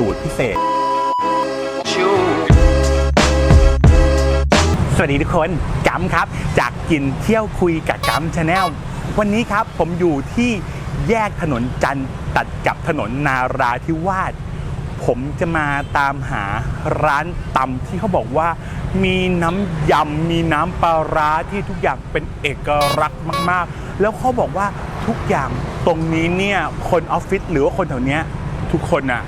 สูตรพิเศษ สวัสดีทุกคนกัมครับ จากกินเที่ยวคุยกับกัมชาแนลวันนี้ครับผมอยู่ที่แยกถนนจันทร์ตัดกับถนนนาราธิวาสผมจะมาตามหาร้านตำที่เขาบอกว่า มีน้ำยำมีน้ำปลาร้าที่ทุกอย่างเป็นเอกลักษณ์มาก ๆ แล้วเขาบอกว่าทุกอย่างตรงนี้เนี่ยคนออฟฟิศหรือว่าคนแถวนี้ทุกคนน่ะ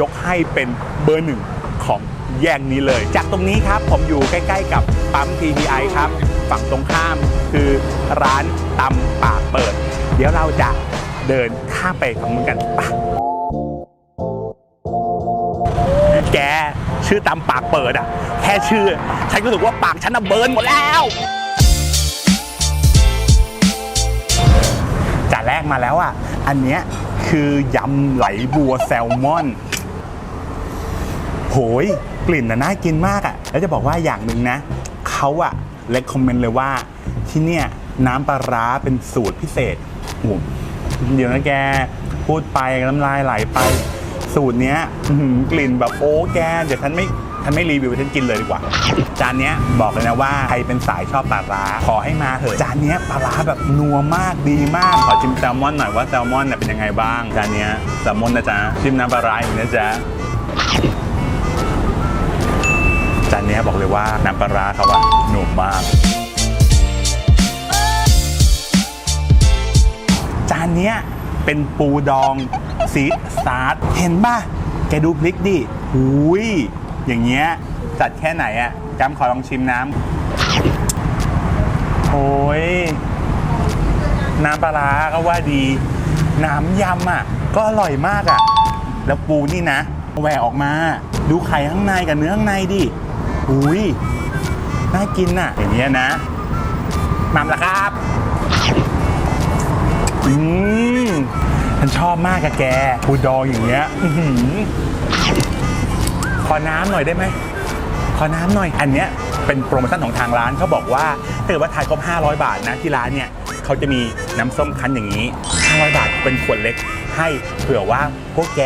ยกให้เป็นเบอร์หนึ่งของแยกนี้เลย จากตรงนี้ครับผมอยู่ใกล้ ๆ กับปั๊ม TPI ครับ ฝั่งตรงข้ามคือร้านตำปากเปิด เดี๋ยวเราจะเดินข้ามไปตรงนู้นกันปะแกชื่อตำปากเปิดอะ แค่ชื่อ ฉันก็รู้สึกว่าปากฉันน่ะเบิร์นหมดแล้วจานแรกมาแล้วอะ อันเนี้ยคือยำไหลบัวแซลมอน โหยกลิ่นน่ะน่ากินมากอะ่ะ แล้วจะบอกว่าอย่างหนึ่งนะ เขาอะเลคคอมเมนต์เลยว่า ที่เนี่ยน้ำปลาร้าเป็นสูตรพิเศษโอ้โหเดี๋ยวนะแกพูดไปน้ำลายไหลไปสูตรเนี้ยกลิ่นแบบโอ้แกเดี๋ยวฉันไม่ฉันไม่รีวิวฉันกินเลยดีกว่า จานเนี้ยบอกเลยนะว่าใครเป็นสายชอบปลาร้าขอให้มาเถอะจานเนี้ยปลาร้าแบบนัวมากดีมากขอชิมแซลมอนหน่อยว่าแซลมอนเนี่ยเป็นยังไงบ้างจานเนี้ยแซลมอนนะจ๊ะชิมน้ำปลาร้าอีกนะจ๊ะ ว่าน้ำปลาร้าเขาว่าหนุ่มมาก จานเนี้ยเป็นปูดองซีดซาร์เห็นป่ะ แกดูพริกดิหุยอย่างเงี้ยจัดแค่ไหนอะจำขอลองชิมน้ำโอ้ยน้ำปลาร้าก็ว่าดี น้ำยำอะ ก็อร่อยมากอะ แล้วปูนี่นะแหวออกมา ดูไข่ข้างในกับเนื้อข้างในดิ อุ้ยน่ากินอะ อย่างเงี้ยนะมามละครับ อืมฉันชอบมากอะแกปูดองอย่างเงี้ยอขอน้ำหน่อยได้ไหม ขอน้ำหน่อย อันเนี้ยเป็นโปรโมชั่นของทางร้านเขาบอกว่าถ้าเกิดว่าทายครบ500 บาทนะที่ร้านเนี่ยเขาจะมีน้ำส้มคั้นอย่างนี้ 500 บาทเป็นขวดเล็ก ให้เผื่อว่าพวกแก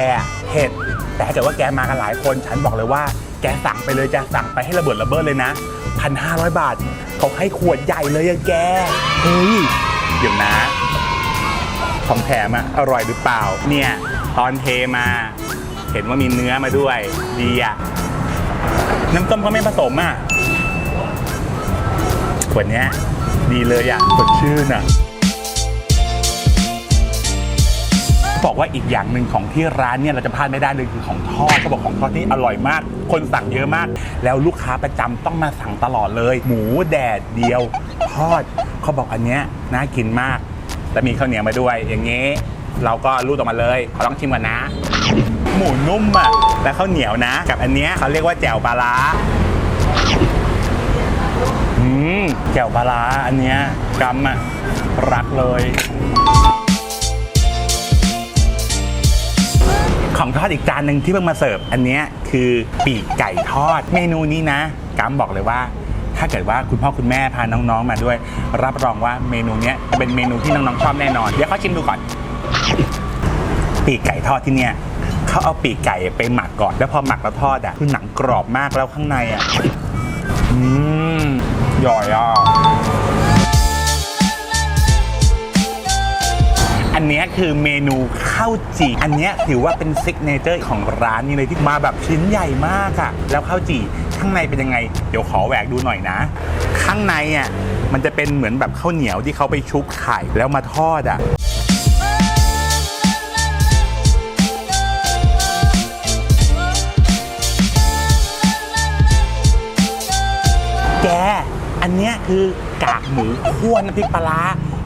เผ็ดแต่ถ้าเกิดว่าแกมากันหลายคน ฉันบอกเลยว่า แกสั่งไปเลยจะสั่งไปให้ระเบิดระเบ้อเลยนะพันห้าร้อยบาท เขาให้ขวดใหญ่เลยอะแก เฮ้ย เดี๋ยวนะ ของแถมอะอร่อยหรือเปล่า เนี่ย ตอนเทมา เห็นว่ามีเนื้อมาด้วย ดีอะน้ำต้มก็ไม่ผสมอะขวดเนี้ย ดีเลยอะสดชื่นอะ บอกว่าอีกอย่างหนึ่งของที่ร้านเนี่ยเราจะพลาดไม่ได้เลยคือของทอดเขาบอกของทอดที่อร่อยมาก คนสั่งเยอะมาก แล้วลูกค้าประจำต้องมาสั่งตลอดเลย หมูแดดเดียวทอดเขาบอกอันเนี้ยน่ากินมากแล้วมีข้าวเหนียวมาด้วย อย่างนี้ เราก็รูดออกมาเลยขอลองชิมก่อนนะ หมูนุ่มอะแล้วข้าวเหนียวนะ กับอันเนี้ยเขาเรียกว่าแจ่วปลาร้าอืมแจ่วปลาร้าอันเนี้ยกำอะรักเลย ของทอดอีกจานหนึ่งที่เพิ่งมาเสิร์ฟอันเนี้ยคือปีกไก่ทอด เมนูนี้นะกัมบอกเลยว่า ถ้าเกิดว่าคุณพ่อคุณแม่พาน้องๆมาด้วย รับรองว่าเมนูเนี้ยเป็นเมนูที่น้องๆชอบแน่นอนเดี๋ยวเขาชิมดูก่อน ปีกไก่ทอดที่เนี่ยเขาเอาปีกไก่ไปหมักก่อน แล้วพอหมักแล้วทอดอะคือหนังกรอบมากแล้วข้างในอะอืมย่อยอะ คือเมนูข้าวจี่อันเนี้ยถือว่าเป็นซิกเนเจอร์ของร้านนี้เลยที่มาแบบชิ้นใหญ่มากอะแล้วข้าวจี่ข้างในเป็นยังไง เดี๋ยวขอแหวกดูหน่อยนะ ข้างในอะมันจะเป็นเหมือนแบบข้าวเหนียวที่เขาไปชุบไข่แล้วมาทอดอะแกอันเนี้ยคือกากหมูคั่วน้ำพริกปลาร้า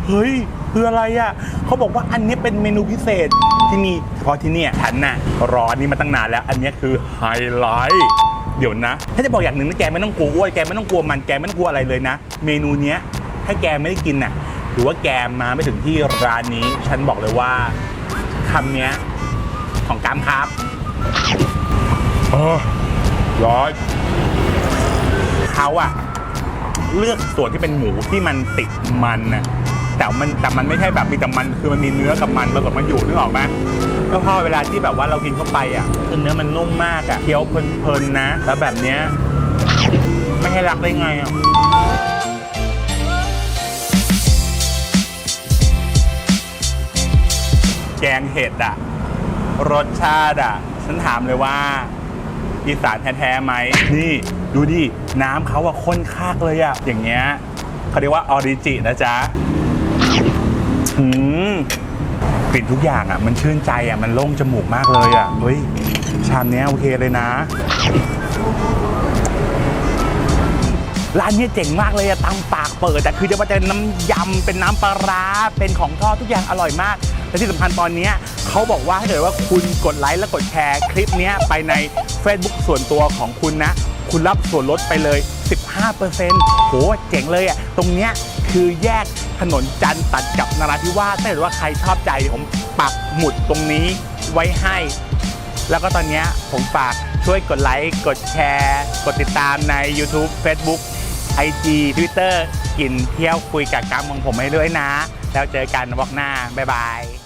เฮ้ย คืออะไรอะเขาบอกว่าอันเนี้ยเป็นเมนูพิเศษที่นี่เฉพาะที่เนี่ยฉันน่ะรออันนี้มาตั้งนานแล้ว อันเนี้ยคือไฮไลท์เดี๋ยวนะ ถ้าจะบอกอย่างหนึ่งนะแกไม่ต้องกลัวอ้วนแกไม่ต้องกลัวมันแกไม่ต้องกลัวอะไรเลยนะ เมนูเนี้ยถ้าแกไม่ได้กินน่ะหรือว่าแกมาไม่ถึงที่ร้านนี้ ฉันบอกเลยว่าคำเนี้ยของกามครับเออร้อยเขาอะเลือกส่วนที่เป็นหมูที่มันติดมันน่ะ แต่มันแต่มันไม่ใช่แบบมีแต่มันคือมันมีเนื้อกับมันผสมกันอยู่นึกออกไหมก็พอเวลาที่แบบว่าเรากินเข้าไปอะคือเนื้อมันนุ่มมากอะเคี้ยวเพลินๆนะ แล้วแบบเนี้ยไม่ให้รักได้ไงอะแกงเห็ดอะรสชาติอะฉันถามเลยว่าอีสานแท้ๆไหมนี่ดูดิ น้ำเขาอะข้นคากเลยอะอย่างเงี้ยเขาเรียกว่าออริจินะจ๊ะ มกลิ่นทุกอย่างอะมันชื่นใจอะมันโล่งจมูกมากเลยอะเฮ้ย ชามเนี้ยโอเคเลยนะ ร้านเนี้ยเจ๋งมากเลยอะตามปากเปิดแต่คือจะว่าจะน้ำยำเป็นน้ำปลาร้าเป็นของทอดทุกอย่างอร่อยมาก และที่สำคัญตอนเนี้ยเขาบอกว่าถ้าเกิดว่าคุณกดไลค์และกดแชร์คลิปเนี้ยไปใน Facebook ส่วนตัวของคุณนะ คุณรับส่วนลดไปเลย 15%โห เจ๋งเลยอะตรงเนี้ย คือแยกถนนจันทร์ตัดกับนราธิวาสถ้าเกิดว่าใครชอบใจผมปักหมุดตรงนี้ไว้ให้ แล้วก็ตอนนี้ผมฝากช่วยกดไลค์ กดแชร์ กดติดตามใน YouTube Facebook IG Twitter กินเที่ยวคุยกับกัมของผมให้ด้วยนะ แล้วเจอกันวอกหน้า บ๊ายบาย